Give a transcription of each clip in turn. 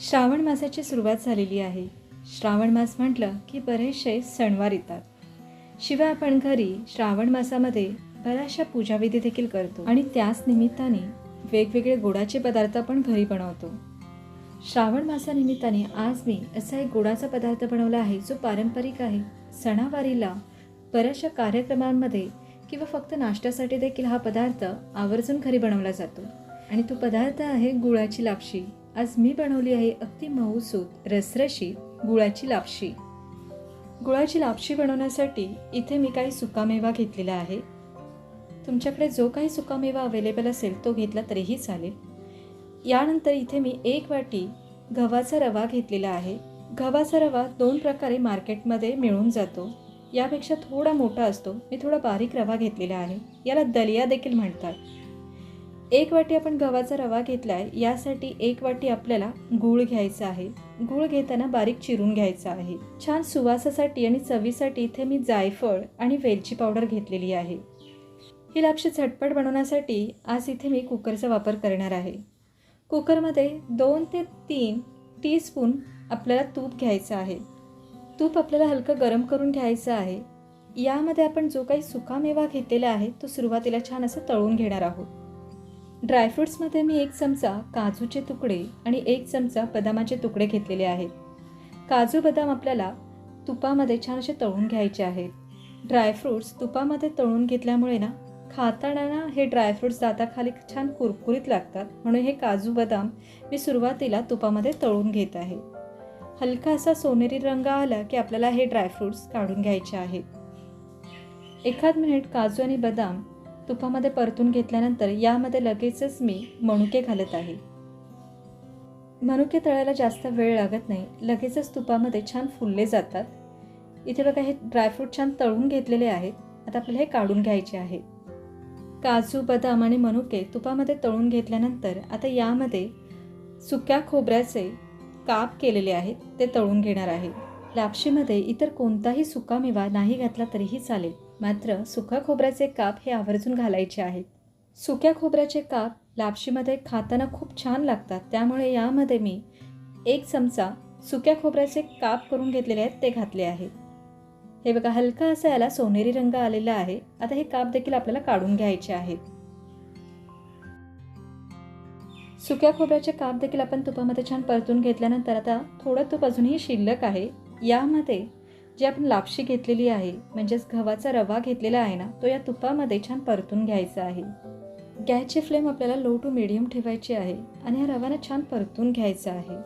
श्रावण मासाची सुरुवात झालेली आहे. श्रावण मास म्हटलं की बरेचसे सणवार येतात. शिवाय आपण घरी श्रावण मासामध्ये बऱ्याचशा पूजाविधी देखील करतो आणि त्याच निमित्ताने वेगवेगळे गोडाचे पदार्थ आपण घरी बनवतो. श्रावण मासानिमित्ताने आज मी असा एक गोडाचा पदार्थ बनवला आहे जो पारंपरिक आहे. सणावारीला बऱ्याचशा कार्यक्रमांमध्ये किंवा फक्त नाश्त्यासाठी देखील हा पदार्थ आवर्जून घरी बनवला जातो. आणि तो पदार्थ आहे गुळाची लापशी. आज मी बनवली आहे अगदी मऊसूत रसरशी गुळाची लापशी. गुळाची लापशी बनवण्यासाठी इथे मी काही सुकामेवा घेतलेला आहे. तुमच्याकडे जो काही सुकामेवा अवेलेबल असेल तो घेतला तरीही चालेल. यानंतर इथे मी एक वाटी गव्हाचा रवा घेतलेला आहे. गव्हाचा रवा दोन प्रकारे मार्केटमध्ये मिळून जातो. यापेक्षा थोडा मोठा असतो. मी थोडा बारीक रवा घेतलेला आहे. याला दलिया देखील म्हणतात. एक वाटी आपण गव्हाचा रवा घेतला आहे यासाठी एक वाटी आपल्याला गूळ घ्यायचा आहे. गूळ घेताना बारीक चिरून घ्यायचा आहे. छान सुवासासाठी आणि चवीसाठी इथे मी जायफळ आणि वेलची पावडर घेतलेली आहे. ही लक्ष झटपट बनवण्यासाठी आज इथे मी कुकरचा वापर करणार आहे. कुकरमध्ये दोन ते तीन टीस्पून आपल्याला तूप घ्यायचं आहे. तूप आपल्याला हलकं गरम करून घ्यायचं आहे. यामध्ये आपण जो काही सुकामेवा घेतलेला आहे तो सुरुवातीला छान असं तळून घेणार आहोत. ड्रायफ्रुट्समध्ये मी एक चमचा काजूचे तुकडे आणि एक चमचा बदामाचे तुकडे घेतलेले आहेत. काजू बदाम आपल्याला तुपामध्ये छान असे तळून घ्यायचे आहेत. ड्रायफ्रूट्स तुपामध्ये तळून घेतल्यामुळे ना खाताना ना हे ड्रायफ्रूट्स दाताखाली छान कुरकुरीत लागतात. म्हणून हे काजू बदाम मी सुरुवातीला तुपामध्ये तळून घेत आहे. हलका असा सोनेरी रंग आला की आपल्याला हे ड्रायफ्रूट्स काढून घ्यायचे आहेत. एखाद मिनिट काजू आणि बदाम तुपामध्ये परतून घेतल्यानंतर यामध्ये लगेचच मी मनुके घालत आहे. मनुके तळायला जास्त वेळ लागत नाही. लगेचच तुपामध्ये छान फुलले जातात. इथे बघा हे ड्रायफ्रूट छान तळून घेतलेले आहेत. आता आपल्याला हे काढून घ्यायचे आहे. काजू बदाम आणि मनुके तुपामध्ये तळून घेतल्यानंतर आता यामध्ये सुक्या खोबऱ्याचे काप केलेले आहेत. ते तळून घेणार आहे. लापशीमध्ये इतर कोणताही सुकामेवा नाही घातला तरीही चालेल. मात्र सुक्या खोबऱ्याचे काप हे आवर्जून घालायचे आहेत. सुक्या खोबऱ्याचे काप लापशीमध्ये खाताना खूप छान लागतात. त्यामुळे यामध्ये मी एक चमचा सुक्या खोबऱ्याचे काप करून घेतलेले आहेत ते घातले आहेत. हे बघा हलका असा याला सोनेरी रंग आलेला आहे. आता हे काप देखील आपल्याला काढून घ्यायचे आहेत. सुक्या खोबऱ्याचे काप देखील आपण तुपामध्ये छान परतून घेतल्यानंतर आता थोडं तूप अजूनही शिल्लक आहे. यामध्ये जी आपण लापशी घेतलेली आहे म्हणजेच गव्हाचा रवा घेतलेला आहे ना तो या तुपामध्ये छान परतून घ्यायचा आहे. गॅसची फ्लेम आपल्याला लो टू मिडियम ठेवायची आहे आणि या रव्यानं छान परतून घ्यायचा आहे.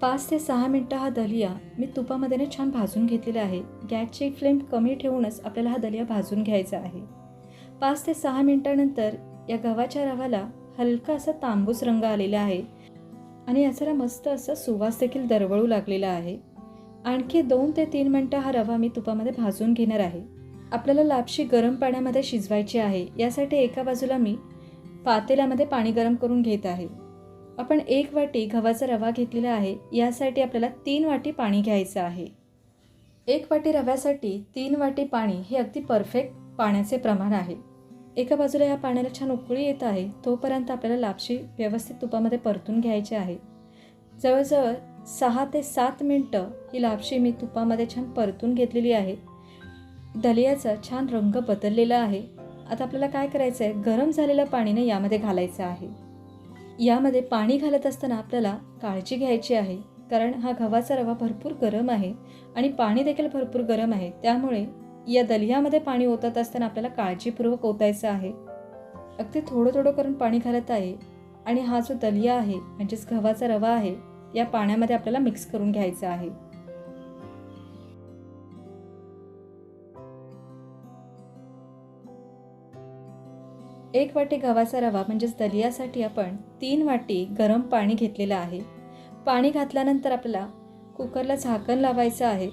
पाच ते सहा मिनटं हा दलिया मी तुपामध्ये छान भाजून घेतलेला आहे. गॅसची फ्लेम कमी ठेवूनच आपल्याला हा दलिया भाजून घ्यायचा आहे. पाच ते सहा मिनटानंतर या गव्हाच्या रवाला हलका असा तांबूस रंग आलेला आहे. आणि याचा मस्त असा सुवास देखील दरवळू लागलेला आहे. आणखी दोन ते तीन मिनटं हा रवा मी तुपामध्ये भाजून घेणार आहे. आपल्याला लापशी गरम पाण्यामध्ये शिजवायची आहे. यासाठी एका बाजूला मी पातेल्यामध्ये पाणी गरम करून घेत आहे. आपण एक वाटी गव्हाचा रवा घेतलेला आहे. यासाठी आपल्याला तीन वाटी पाणी घ्यायचं आहे. एक वाटी रव्यासाठी तीन वाटी पाणी हे अगदी परफेक्ट पाण्याचे प्रमाण आहे. एका बाजूला या पाण्याला छान उकळी येत आहे तोपर्यंत आपल्याला लापशी व्यवस्थित तुपामध्ये परतून घ्यायची आहे. जवळजवळ सहा ते सात मिनटं ही लापशी मी तुपामध्ये छान परतून घेतलेली आहे. दलियाचा छान रंग बदललेला आहे. आता आपल्याला काय करायचं आहे गरम झालेलं पाणीने यामध्ये घालायचं आहे. यामध्ये पाणी घालत असताना आपल्याला काळजी घ्यायची आहे कारण हा गव्हाचा रवा भरपूर गरम आहे आणि पाणी देखील भरपूर गरम आहे. त्यामुळे या दलियामध्ये पाणी ओतत असताना आपल्याला काळजीपूर्वक ओतायचं आहे. अगदी थोडं थोडं करून पाणी घालत आहे आणि हा जो दलिया आहे म्हणजेच गव्हाचा रवा आहे या पाण्यामध्ये आपल्याला मिक्स करून घ्यायचा आहे. एक वाटी गव्हाचा रवा म्हणजेच दलियासाठी आपण तीन वाटी गरम पाणी घेतलेलं आहे. पाणी घातल्यानंतर आपल्याला कुकरला झाकण लावायचं आहे.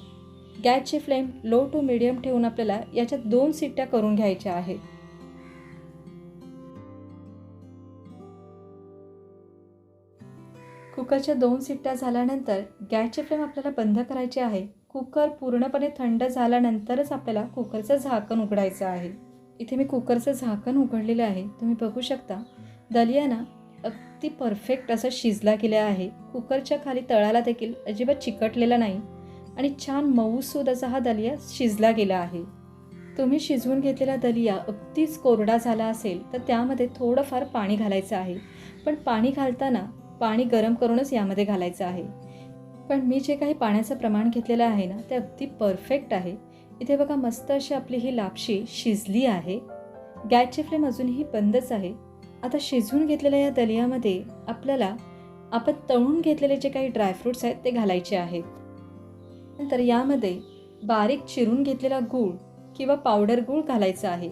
गॅसची फ्लेम लो टू मिडियम ठेवून आपल्याला याच्यात दोन सिट्ट्या करून घ्यायच्या आहेत. कुकरच्या दोन सिट्ट्या झाल्यानंतर गॅसची फ्लेम आपल्याला बंद करायची आहे. कुकर पूर्णपणे थंड झाल्यानंतरच आपल्याला कुकरचं झाकण उघडायचं आहे. इथे मी कुकरचं झाकण उघडलेलं आहे. तुम्ही बघू शकता दलियाना अगदी परफेक्ट असा शिजला गेला आहे. कुकरच्या खाली तळाला देखील अजिबात चिकटलेला नाही. आणि छान मऊसूद असा हा दलिया शिजला गेला आहे. तुम्ही शिजवून घेतलेला दलिया अगदीच कोरडा झाला असेल तर त्यामध्ये थोडंफार पाणी घालायचं आहे. पण पाणी घालताना पाणी गरम करूनच यामध्ये घालायचं आहे. पण मी जे काही पाण्याचं प्रमाण घेतलेलं आहे ना ते अगदी परफेक्ट आहे. इथे बघा मस्त अशी आपली ही लापशी शिजली आहे. गॅसची फ्लेम अजूनही बंदच आहे. आता शिजवून घेतलेल्या या दलियामध्ये आपल्याला आपण तळून घेतलेले जे काही ड्रायफ्रूट्स आहेत ते घालायचे आहेत. नंतर यामध्ये बारीक चिरून घेतलेला गूळ किंवा पावडर गूळ घालायचा आहे.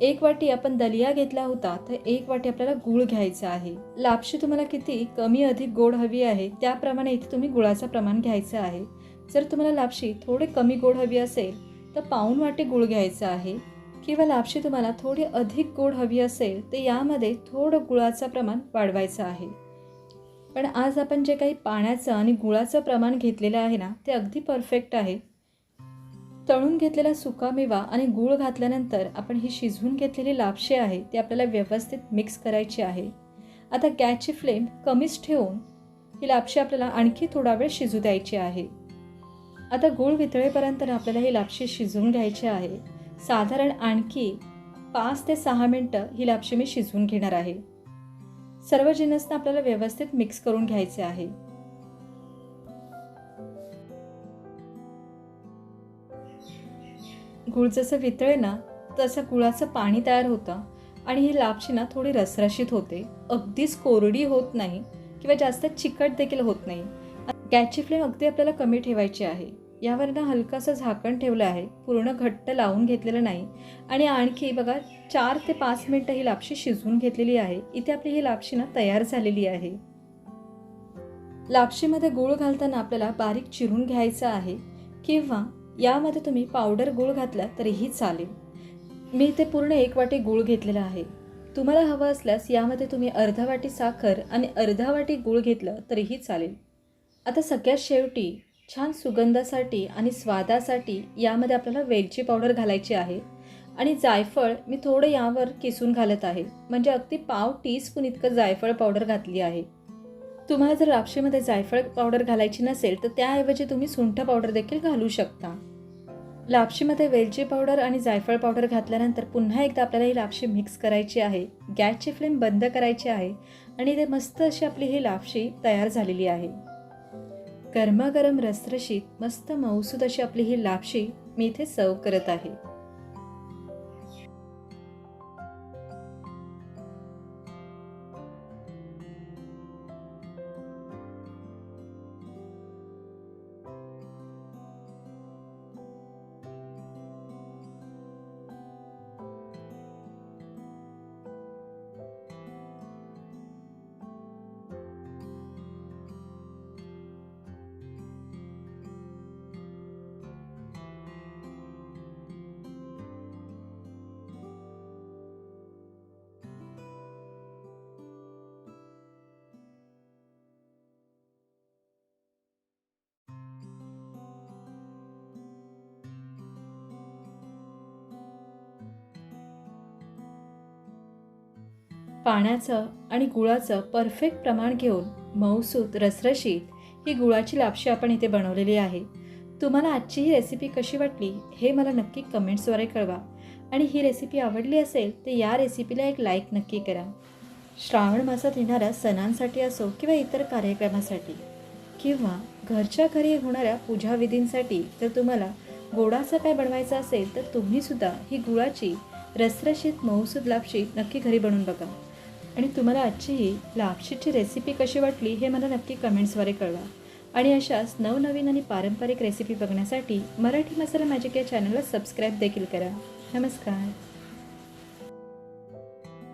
एक वाटी आपण दलिया घेतला होता तर एक वाटी आपल्याला गूळ घ्यायचा आहे. लापशी तुम्हाला किती कमी अधिक गोड हवी आहे त्याप्रमाणे इथे तुम्ही गुळाचं प्रमाण घ्यायचं आहे. जर तुम्हाला लापशी थोडे कमी गोड हवी असेल तर पाऊण वाटी गूळ घ्यायचं आहे. किंवा लापशी तुम्हाला थोडी अधिक गोड हवी असेल तर यामध्ये थोडं गुळाचं प्रमाण वाढवायचं आहे. पण आज आपण जे काही पाण्याचं आणि गुळाचं प्रमाण घेतलेलं आहे ना ते अगदी परफेक्ट आहे. तळून घेतलेला सुकामेवा आणि गूळ घातल्यानंतर आपण ही शिजवून घेतलेली लापशे आहे ती आपल्याला व्यवस्थित मिक्स करायची आहे. आता गॅसची फ्लेम कमीच ठेवून ही लापशी आपल्याला आणखी थोडा वेळ शिजू द्यायची आहे. आता गूळ वितळेपर्यंत आपल्याला ही लापशी शिजवून घ्यायची आहे. साधारण आणखी पाच ते सहा मिनटं ही लापशी मी शिजवून घेणार आहे. सर्व जिन्नसना आपल्याला व्यवस्थित मिक्स करून घ्यायचे आहे. गुळ जसं वितळे ना तसं गुळाचं पाणी तयार होतं आणि ही लापशी ना थोडी रसरशीत होते. अगदीच कोरडी होत नाही किंवा जास्त चिकट देखील होत नाही. गॅसची फ्लेम अगदी आपल्याला कमी ठेवायची आहे. यावर ना हलकासं झाकण ठेवलं आहे. पूर्ण घट्ट लावून घेतलेलं नाही. आणि आणखी बघा चार ते पाच मिनटं ही लापशी शिजवून घेतलेली आहे. इथे आपली ही लापशी ना तयार झालेली आहे. लापशीमध्ये गूळ घालताना आपल्याला बारीक चिरून घ्यायचं आहे. किंवा यामध्ये तुम्ही पावडर गूळ घातला तरीही चालेल. मी इथे पूर्ण एक वाटी गूळ घेतलेला आहे. तुम्हाला हवं असल्यास यामध्ये तुम्ही अर्धा वाटी साखर आणि अर्धा वाटी गूळ घेतलं तरीही चालेल. आता सगळ्यात शेवटी छान सुगंधासाठी आणि स्वादासाठी यामध्ये आपल्याला वेलची पावडर घालायची आहे. आणि जायफळ मी थोडं यावर किसून घालत आहे. म्हणजे अगदी पाव टीस्पून इतकं जायफळ पावडर घातली आहे. तुम्हाला जर लापशीमध्ये जायफळ पावडर घालायची नसेल तर त्याऐवजी तुम्ही सुंठ पावडर देखील घालू शकता. लापशीमध्ये वेलची पावडर आणि जायफळ पावडर घातल्यानंतर पुन्हा एकदा आपल्याला ही लापशी मिक्स करायची आहे. गॅसची फ्लेम बंद करायची आहे. आणि ते मस्त अशी आपली ही लापशी तयार झालेली आहे. गरमागरम रसरशीत मस्त मऊसूद अशी आपली ही लापशी मी इथे सर्व करत आहे. पाण्याचं आणि गुळाचं परफेक्ट प्रमाण घेऊन मऊसूत रसरशीत ही गुळाची लापशी आपण इथे बनवलेली आहे. तुम्हाला आजची ही रेसिपी कशी वाटली हे मला नक्की कमेंट्सद्वारे कळवा. आणि ही रेसिपी आवडली असेल तर या रेसिपीला एक लाईक नक्की करा. श्रावण मासात येणाऱ्या सणांसाठी असो किंवा इतर कार्यक्रमासाठी किंवा घरच्या घरी होणाऱ्या पूजाविधींसाठी जर तुम्हाला गोडाचं काय बनवायचं असेल तर तुम्हीसुद्धा ही गुळाची रसरशीत मऊसूद लापशी नक्की घरी बनवून बघा. आणि तुम्हाला आजची ही लापशीची रेसिपी कशी वाटली हे मला नक्की कमेंट्सद्वारे कळवा. आणि अशाच नवनवीन आणि पारंपरिक रेसिपी बघण्यासाठी मराठी मसाला मॅजिक या चॅनलला सबस्क्राईब देखील करा. नमस्कार.